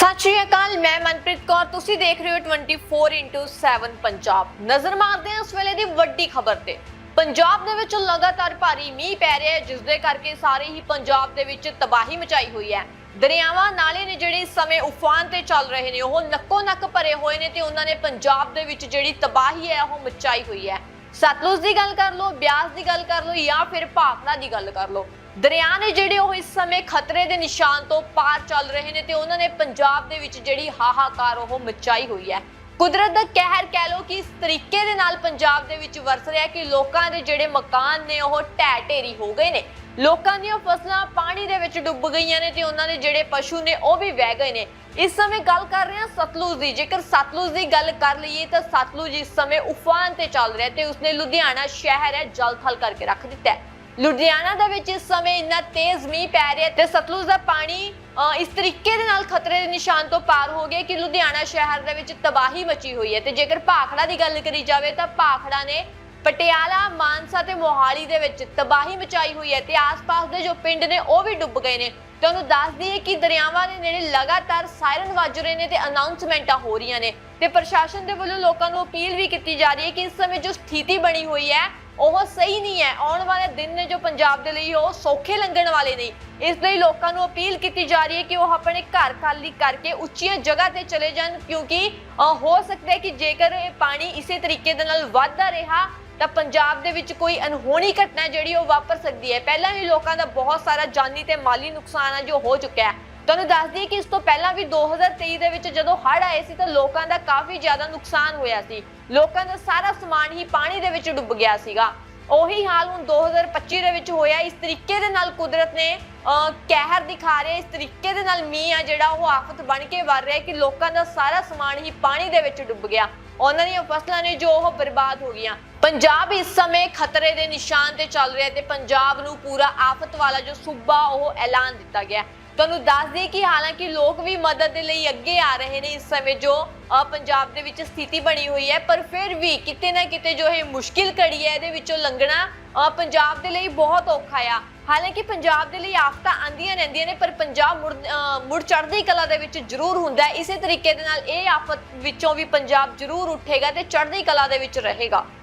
ਸਤਿ ਸ਼੍ਰੀ ਅਕਾਲ, ਮੈਂ ਮਨਪ੍ਰੀਤ ਕੌਰ। ਤੁਸੀਂ ਦੇਖ ਰਹੇ ਹੋ 24/7 ਪੰਜਾਬ। ਨਜ਼ਰ ਮਾਰਦੇ ਹਾਂ ਇਸ ਵੇਲੇ ਦੀ ਵੱਡੀ ਖਬਰ ਤੇ। ਪੰਜਾਬ ਦੇ ਵਿੱਚ ਲਗਾਤਾਰ ਭਾਰੀ ਮੀਂਹ ਪੈ ਰਿਹਾ ਹੈ ਜਿਸ ਦੇ ਕਰਕੇ ਸਾਰੇ ਹੀ ਪੰਜਾਬ ਦੇ ਵਿੱਚ ਤਬਾਹੀ ਮਚਾਈ ਹੋਈ ਹੈ। ਦਰਿਆਵਾਂ ਨਾਲੇ ਨੇ ਜਿਹੜੇ ਇਸ ਸਮੇਂ ਉਫਾਨ ਤੇ ਚੱਲ ਰਹੇ ਨੇ, ਉਹ ਨੱਕੋ ਨੱਕ ਭਰੇ ਹੋਏ ਨੇ ਤੇ ਉਹਨਾਂ ਨੇ ਪੰਜਾਬ ਦੇ ਵਿੱਚ ਜਿਹੜੀ ਤਬਾਹੀ ਹੈ, ਉਹ ਮਚਾਈ ਹੋਈ ਹੈ। ਸਤਲੁਜ ਦੀ ਗੱਲ ਕਰ ਲਓ, ਬਿਆਸ ਦੀ ਗੱਲ ਕਰ ਲਓ ਜਾਂ ਫਿਰ ਭਾਵਨਾ ਦੀ ਗੱਲ ਕਰ ਲਓ ਦਰਿਆ ਨੇ ਜਿਹੜੇ ਉਹ ਇਸ ਸਮੇਂ ਖਤਰੇ ਦੇ ਨਿਸ਼ਾਨ ਤੋਂ ਪਾਰ ਚੱਲ ਰਹੇ ਨੇ ਤੇ ਉਹਨਾਂ ਨੇ ਪੰਜਾਬ ਦੇ ਵਿੱਚ ਜਿਹੜੀ ਹਾਹਾਕਾਰ ਉਹ ਮਚਾਈ ਹੋਈ ਹੈ। ਕੁਦਰਤ ਦਾ ਕਹਿਰ ਕਹਿ ਲੋ ਕਿ ਇਸ ਤਰੀਕੇ ਦੇ ਨਾਲ ਪੰਜਾਬ ਦੇ ਵਿੱਚ ਵਰਸ ਰਿਹਾ ਕਿ ਲੋਕਾਂ ਦੇ ਜਿਹੜੇ ਮਕਾਨ ਨੇ ਉਹ ਢਹਿ ਢੇਰੀ ਹੋ ਗਏ ਨੇ। ਲੋਕਾਂ ਦੀਆਂ ਫਸਲਾਂ ਪਾਣੀ ਦੇ ਵਿੱਚ ਡੁੱਬ ਗਈਆਂ ਨੇ ਤੇ ਉਹਨਾਂ ਦੇ ਜਿਹੜੇ ਪਸ਼ੂ ਨੇ ਉਹ ਵੀ ਵਹਿ ਗਏ ਨੇ। ਇਸ ਸਮੇਂ ਗੱਲ ਕਰ ਰਹੇ ਹਾਂ ਸਤਲੁਜ ਦੀ। ਜੇਕਰ ਸਤਲੁਜ ਦੀ ਗੱਲ ਕਰ ਲਈਏ ਤਾਂ ਸਤਲੁਜ ਇਸ ਸਮੇਂ ਉਫਾਨ ਤੇ ਚੱਲ ਰਿਹਾ ਤੇ ਉਸਨੇ ਲੁਧਿਆਣਾ ਸ਼ਹਿਰ ਹੈ ਜਲ ਥਲ ਕਰਕੇ ਰੱਖ ਦਿੱਤਾ ਹੈ। ਲੁਧਿਆਣਾ ਦੇ ਵਿੱਚ ਇਸ ਸਮੇਂ ਇੰਨਾ ਤੇਜ਼ ਮੀਂਹ ਪੈ ਰਿਹਾ ਤੇ ਸਤਲੁਜ ਦਾ ਪਾਣੀ ਇਸ ਤਰੀਕੇ ਦੇ ਨਾਲ ਖਤਰੇ ਦੇ ਨਿਸ਼ਾਨ ਤੋਂ ਪਾਰ ਹੋ ਗਿਆ ਕਿ ਲੁਧਿਆਣਾ ਸ਼ਹਿਰ ਦੇ ਵਿੱਚ ਤਬਾਹੀ ਮਚੀ ਹੋਈ ਹੈ ਤੇ ਜੇਕਰ ਭਾਖੜਾ ਦੀ ਗੱਲ ਕਰੀ ਜਾਵੇ ਤਾਂ ਭਾਖੜਾ ਨੇ ਪਟਿਆਲਾ, ਮਾਨਸਾ ਤੇ ਮੋਹਾਲੀ ਦੇ ਵਿੱਚ ਤਬਾਹੀ ਮਚਾਈ ਹੋਈ ਹੈ ਤੇ ਆਸ-ਪਾਸ ਦੇ ਜੋ ਪਿੰਡ ਨੇ ਉਹ ਵੀ ਡੁੱਬ ਗਏ ਨੇ। ਤੁਹਾਨੂੰ ਦੱਸ ਦਈਏ ਕਿ ਦਰਿਆਵਾਂ ਦੇ ਨੇੜੇ ਲਗਾਤਾਰ ਸਾਇਰਨ ਵੱਜ ਰਹੇ ਨੇ ਤੇ ਅਨਾਉਂਸਮੈਂਟਾਂ ਹੋ ਰਹੀਆਂ ਨੇ। ਤੇ ਪ੍ਰਸ਼ਾਸਨ ਦੇ ਵੱਲੋਂ ਲੋਕਾਂ ਨੂੰ ਅਪੀਲ ਵੀ ਕੀਤੀ ਜਾ ਰਹੀ ਹੈ ਕਿ ਇਸ ਸਮੇਂ ਜੋ ਸਥਿਤੀ ਬਣੀ ਹੋਈ ਹੈ, ਉਹ ਸਹੀ ਨਹੀਂ ਹੈ। ਆਉਣ ਵਾਲੇ ਦਿਨ ਨੇ ਜੋ ਪੰਜਾਬ ਦੇ ਲਈ ਉਹ ਸੌਖੇ ਲੰਘਣ ਵਾਲੇ ਨਹੀਂ ਇਸ ਲਈ ਲੋਕਾਂ ਨੂੰ ਅਪੀਲ ਕੀਤੀ ਜਾ ਰਹੀ ਹੈ ਕਿ ਉਹ ਆਪਣੇ ਘਰ ਖਾਲੀ ਕਰਕੇ ਉੱਚੀਆਂ ਜਗ੍ਹਾ ਤੇ ਚਲੇ ਜਾਣ, ਕਿਉਂਕਿ ਹੋ ਸਕਦਾ ਹੈ ਕਿ ਜੇਕਰ ਇਹ ਪਾਣੀ ਇਸੇ ਤਰੀਕੇ ਦੇ ਨਾਲ ਵੱਧਦਾ ਰਿਹਾ ਤਾਂ ਪੰਜਾਬ ਦੇ ਵਿੱਚ ਕੋਈ ਅਨਹੋਣੀ ਘਟਨਾ ਜਿਹੜੀ ਉਹ ਵਾਪਰ ਸਕਦੀ ਹੈ। ਪਹਿਲਾਂ ਵੀ ਲੋਕਾਂ ਦਾ ਬਹੁਤ ਸਾਰਾ ਜਾਨੀ ਤੇ ਮਾਲੀ ਨੁਕਸਾਨ ਆ ਜੋ ਹੋ ਚੁੱਕਿਆ ਹੈ। ਤੁਹਾਨੂੰ ਦੱਸ ਦਈਏ ਕਿ ਇਸ ਤੋਂ ਪਹਿਲਾਂ ਵੀ 2023 ਦੇ ਵਿੱਚ ਜਦੋਂ ਹੜ੍ਹ ਆਏ ਸੀ ਤਾਂ ਲੋਕਾਂ ਦਾ ਕਾਫੀ ਜ਼ਿਆਦਾ ਨੁਕਸਾਨ ਹੋਇਆ ਸੀ। ਲੋਕਾਂ ਦਾ ਸਾਰਾ ਸਮਾਨ ਹੀ ਪਾਣੀ ਦੇ ਵਿੱਚ ਡੁੱਬ ਗਿਆ ਸੀਗਾ। ਉਹੀ ਹਾਲ ਹੁਣ 2025 ਦੇ ਵਿੱਚ ਹੋਇਆ। ਇਸ ਤਰੀਕੇ ਦੇ ਨਾਲ ਕੁਦਰਤ ਨੇ ਕਹਿਰ ਦਿਖਾ ਰਿਹਾ। ਇਸ ਤਰੀਕੇ ਦੇ ਨਾਲ ਮੀਂਹ ਆ ਜਿਹੜਾ, ਉਹ ਆਫਤ ਬਣ ਕੇ ਵਰ ਰਿਹਾ ਕਿ ਲੋਕਾਂ ਦਾ ਸਾਰਾ ਸਮਾਨ ਹੀ ਪਾਣੀ ਦੇ ਵਿੱਚ ਡੁੱਬ ਗਿਆ। ਉਹਨਾਂ ਦੀਆਂ ਫਸਲਾਂ ਨੇ ਜੋ ਉਹ ਬਰਬਾਦ ਹੋ ਗਈਆਂ। ਪੰਜਾਬ ਇਸ ਸਮੇਂ ਖਤਰੇ ਦੇ ਨਿਸ਼ਾਨ ਤੇ ਚੱਲ ਰਿਹਾ ਤੇ ਪੰਜਾਬ ਨੂੰ ਪੂਰਾ ਆਫਤ ਵਾਲਾ ਜੋ ਸੂਬਾ, ਉਹ ਐਲਾਨ ਦਿੱਤਾ ਗਿਆ ਤੁਹਾਨੂੰ ਦੱਸ ਦਈਏ ਕਿ ਹਾਲਾਂਕਿ ਲੋਕ ਵੀ ਮਦਦ ਦੇ ਲਈ ਅੱਗੇ ਆ ਰਹੇ ਨੇ ਇਸ ਸਮੇਂ ਜੋ ਪੰਜਾਬ ਦੇ ਵਿੱਚ ਸਥਿਤੀ ਬਣੀ ਹੋਈ ਹੈ ਪਰ ਫਿਰ ਵੀ ਕਿਤੇ ਨਾ ਕਿਤੇ ਜੋ ਇਹ ਮੁਸ਼ਕਿਲ ਘੜੀ ਹੈ ਇਹਦੇ ਵਿੱਚੋਂ ਲੰਘਣਾ ਅ, ਪੰਜਾਬ ਦੇ ਲਈ ਬਹੁਤ ਔਖਾ ਆ। ਹਾਲਾਂਕਿ ਪੰਜਾਬ ਦੇ ਲਈ ਆਫਤਾਂ ਆਂਦੀਆਂ ਰਹਿੰਦੀਆਂ ਨੇ ਪਰ ਪੰਜਾਬ ਮੁੜ ਮੁੜ ਚੜ੍ਹਦੀ ਕਲਾ ਦੇ ਵਿੱਚ ਜ਼ਰੂਰ ਹੁੰਦਾ ਹੈ। ਇਸੇ ਤਰੀਕੇ ਦੇ ਨਾਲ ਇਹ ਆਫਤ ਵਿੱਚੋਂ ਵੀ ਪੰਜਾਬ ਜ਼ਰੂਰ ਉੱਠੇਗਾ ਤੇ ਚੜ੍ਹਦੀ ਕਲਾ ਦੇ ਵਿੱਚ ਰਹੇਗਾ।